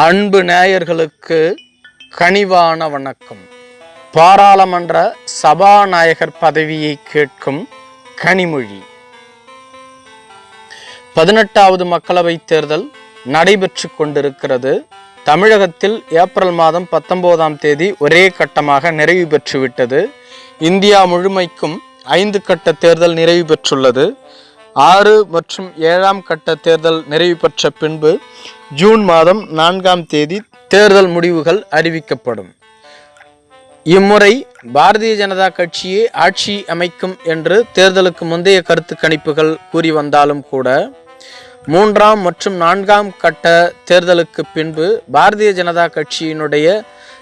அன்பு நேயர்களுக்கு கனிவான வணக்கம். பாராளுமன்ற சபாநாயகர் பதவியை கேட்கும் கனிமொழி. பதினெட்டாவது மக்களவைத் தேர்தல் நடைபெற்று கொண்டிருக்கிறது. தமிழகத்தில் ஏப்ரல் மாதம் பத்தொன்பதாம் தேதி ஒரே கட்டமாக நிறைவு பெற்றுவிட்டது. இந்தியா முழுமைக்கும் ஐந்து கட்ட தேர்தல் நிறைவு பெற்றுள்ளது. ஆறு மற்றும் ஏழாம் கட்ட தேர்தல் நிறைவு பெற்ற பின்பு ஜூன் மாதம் நான்காம் தேதி தேர்தல் முடிவுகள் அறிவிக்கப்படும். இம்முறை பாரதிய ஜனதா கட்சியே ஆட்சி அமைக்கும் என்று தேர்தலுக்கு முந்தைய கருத்து கணிப்புகள் கூறி வந்தாலும் கூட மூன்றாம் மற்றும் நான்காம் கட்ட தேர்தலுக்கு பின்பு பாரதிய ஜனதா கட்சியினுடைய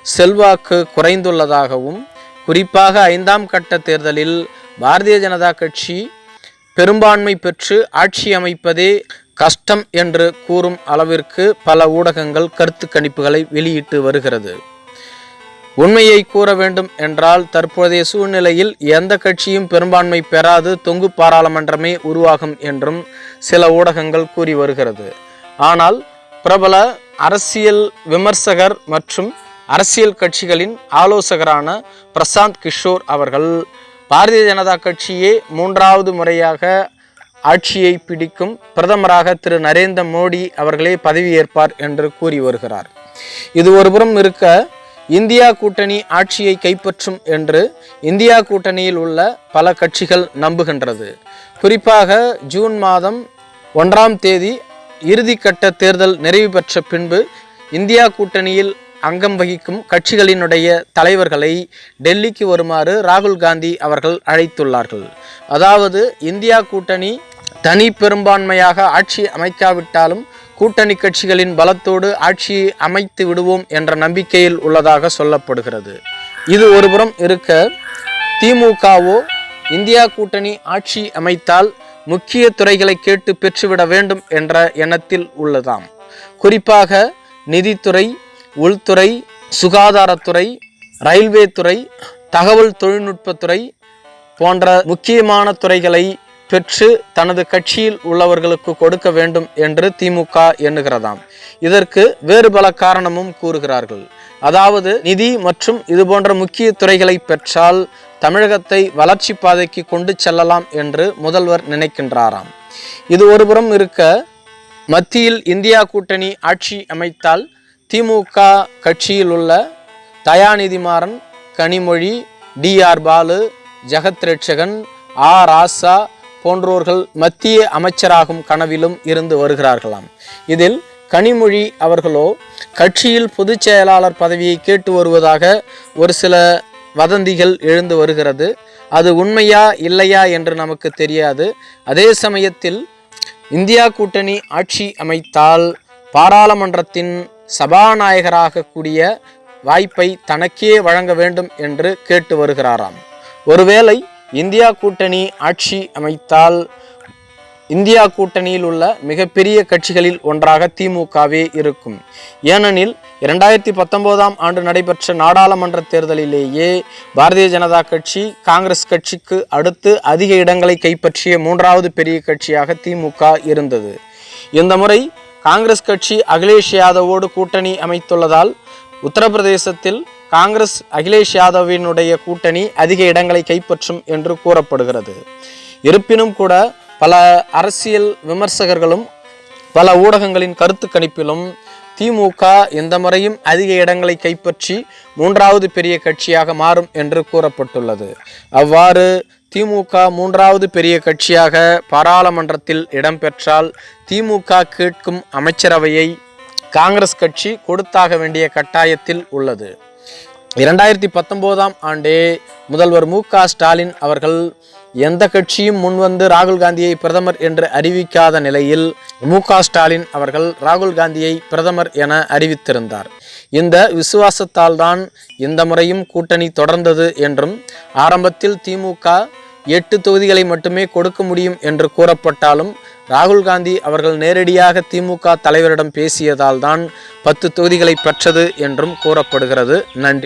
செல்வாக்கு குறைந்துள்ளதாகவும் குறிப்பாக ஐந்தாம் கட்ட தேர்தலில் பாரதிய ஜனதா கட்சி பெரும்பான்மை பெற்று ஆட்சி அமைப்பதே கஷ்டம் என்று கூறும் அளவிற்கு பல ஊடகங்கள் கருத்து கணிப்புகளை வெளியிட்டு வருகிறது. உண்மையை கூற வேண்டும் என்றால் தற்போதைய சூழ்நிலையில் எந்த கட்சியும் பெரும்பான்மை பெறாது தொங்கு பாராளுமன்றமே உருவாகும் என்றும் சில ஊடகங்கள் கூறி வருகிறது. ஆனால் பிரபல அரசியல் விமர்சகர் மற்றும் அரசியல் கட்சிகளின் ஆலோசகரான பிரசாந்த் கிஷோர் அவர்கள் பாரதிய ஜனதா கட்சியே மூன்றாவது முறையாக ஆட்சியை பிடிக்கும் பிரதமராக திரு நரேந்திர மோடி அவர்களே பதவியேற்பார் என்று கூறி வருகிறார். இது ஒருபுறம் இருக்க இந்தியா கூட்டணி ஆட்சியை கைப்பற்றும் என்று இந்தியா கூட்டணியில் உள்ள பல கட்சிகள் நம்புகின்றது. குறிப்பாக ஜூன் மாதம் ஒன்றாம் தேதி இறுதிக்கட்ட தேர்தல் நிறைவு பெற்ற பின்பு இந்தியா கூட்டணியில் அங்கம் வகிக்கும் கட்சிகளினுடைய தலைவர்களை டெல்லிக்கு வருமாறு ராகுல் காந்தி அவர்கள் அழைத்துள்ளார்கள். அதாவது இந்தியா கூட்டணி தனி பெரும்பான்மையாக ஆட்சி அமைக்காவிட்டாலும் கூட்டணி கட்சிகளின் பலத்தோடு ஆட்சியை அமைத்து விடுவோம் என்ற நம்பிக்கையில் உள்ளதாக சொல்லப்படுகிறது. இது ஒருபுறம் இருக்க திமுகவோ இந்தியா கூட்டணி ஆட்சி அமைத்தால் முக்கிய துறைகளை கேட்டு பெற்றுவிட வேண்டும் என்ற எண்ணத்தில் உள்ளதாம். குறிப்பாக நிதித்துறை உள்துறை சுகாதாரத்துறை ரயில்வே துறை தகவல் தொழில்நுட்பத்துறை போன்ற முக்கியமான துறைகளை பெற்று தனது கட்சியில் உள்ளவர்களுக்கு கொடுக்க வேண்டும் என்று திமுக எண்ணுகிறதாம். இதற்கு வேறு பல காரணமும் கூறுகிறார்கள். அதாவது நிதி மற்றும் இது போன்ற முக்கிய துறைகளை பெற்றால் தமிழகத்தை வளர்ச்சி பாதைக்கு கொண்டு செல்லலாம் என்று முதல்வர் நினைக்கின்றாராம். இது ஒருபுறம் இருக்க மத்தியில் இந்தியா கூட்டணி ஆட்சி அமைத்தால் திமுக கட்சியில் உள்ள தயாநிதி மாறன் கனிமொழி டி ஆர் பாலு ஜெகத் ரட்சகன் ஆ ராசா போன்றோர்கள் மத்திய அமைச்சராகும் கனவிலும் இருந்து வருகிறார்களாம். இதில் கனிமொழி அவர்களோ கட்சியில் பொதுச் செயலாளர் பதவியை கேட்டு வருவதாக ஒரு சில வதந்திகள் எழுந்து வருகிறது. அது உண்மையா இல்லையா என்று நமக்கு தெரியாது. அதே சமயத்தில் இந்தியா கூட்டணி ஆட்சி அமைத்தால் பாராளுமன்றத்தின் சபாநாயகராகக்கூடிய வாய்ப்பை தனக்கே வழங்க வேண்டும் என்று கேட்டு வருகிறாராம். ஒருவேளை இந்தியா கூட்டணி ஆட்சி அமைத்தால் இந்தியா கூட்டணியில் உள்ள மிகப்பெரிய கட்சிகளில் ஒன்றாக திமுகவே இருக்கும். ஏனெனில் இரண்டாயிரத்தி பத்தொன்பதாம் ஆண்டு நடைபெற்ற நாடாளுமன்ற தேர்தலிலேயே பாரதிய ஜனதா கட்சி காங்கிரஸ் கட்சிக்கு அடுத்து அதிக இடங்களை கைப்பற்றிய மூன்றாவது பெரிய கட்சியாக திமுக இருந்தது. இந்த முறை காங்கிரஸ் கட்சி அகிலேஷ் யாதவோடு கூட்டணி அமைத்துள்ளதால் உத்தரப்பிரதேசத்தில் காங்கிரஸ் அகிலேஷ் யாதவினுடைய கூட்டணி அதிக இடங்களை கைப்பற்றும் என்று கூறப்படுகிறது. இருப்பினும் கூட பல அரசியல் விமர்சகர்களும் பல ஊடகங்களின் கருத்து கணிப்பிலும் திமுக இந்த முறையும் அதிக இடங்களை கைப்பற்றி மூன்றாவது பெரிய கட்சியாக மாறும் என்று கூறப்பட்டுள்ளது. அவ்வாறு திமுக மூன்றாவது பெரிய கட்சியாக பாராளுமன்றத்தில் இடம்பெற்றால் திமுக கேட்கும் அமைச்சரவையை காங்கிரஸ் கட்சி கொடுத்தாக வேண்டிய கட்டாயத்தில் உள்ளது. இரண்டாயிரத்தி பத்தொம்போதாம் ஆண்டே முதல்வர் மு ஸ்டாலின் அவர்கள் எந்த கட்சியும் முன்வந்து ராகுல் காந்தியை பிரதமர் என்று அறிவிக்காத நிலையில் மு ஸ்டாலின் அவர்கள் ராகுல் காந்தியை பிரதமர் என அறிவித்திருந்தார். இந்த விசுவாசத்தால் தான் இந்த முறையும் கூட்டணி தொடர்ந்தது என்றும் ஆரம்பத்தில் திமுக எட்டு தொகுதிகளை மட்டுமே கொடுக்க முடியும் என்று கூறப்பட்டாலும் ராகுல் காந்தி அவர்கள் நேரடியாக திமுக தலைவரிடம் பேசியதால் தான் பத்து தொகுதிகளை பெற்றது என்றும் கூறப்படுகிறது. நன்றி.